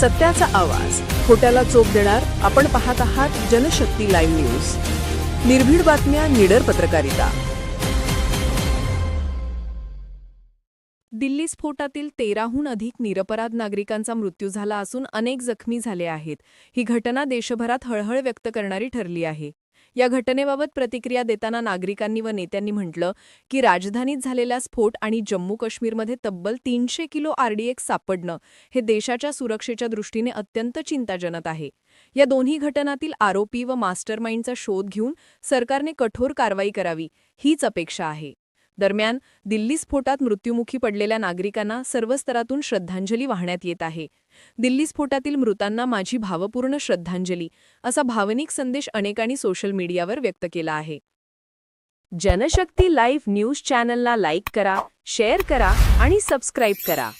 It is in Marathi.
सत्याचा आवाज. खोट्याला चोप देणार आपण पाहत आहात जनशक्ती लाईव्ह न्यूज. निर्भीड बातम्या निडर पत्रकारिता. दिल्ली स्फोटातील तेराहून अधिक निरपराध नागरिकांचा मृत्यू झाला असून अनेक जखमी झाले आहेत. ही घटना देशभरात हळहळ व्यक्त करणारी ठरली आहे. या घटनेबाबत प्रतिक्रिया देताना नागरिकांनी व नेत्यांनी म्हटलं की राजधानीत झालेला स्फोट आणि जम्मू काश्मीरमध्ये तब्बल तीनशे किलो आरडीएक्स सापडणं हे देशाच्या सुरक्षेच्या दृष्टीने अत्यंत चिंताजनक आहे. या दोन्ही घटनातील आरोपी व मास्टरमाइंडचा शोध घेऊन सरकारने कठोर कारवाई करावी हीच अपेक्षा आहे. दरम्यान दिल्ली स्फोटात मृत्युमुखी पडलेल्या नागरिकांना सर्व स्तरातून श्रद्धांजली वाहण्यात येत आहे. दिल्ली स्फोटातील मृतांना माझी भावपूर्ण श्रद्धांजली असा भावनिक संदेश अनेकांनी सोशल मीडियावर व्यक्त केला आहे. जनशक्ती लाईव्ह न्यूज चॅनलला लाईक करा शेअर करा आणि सबस्क्राईब करा.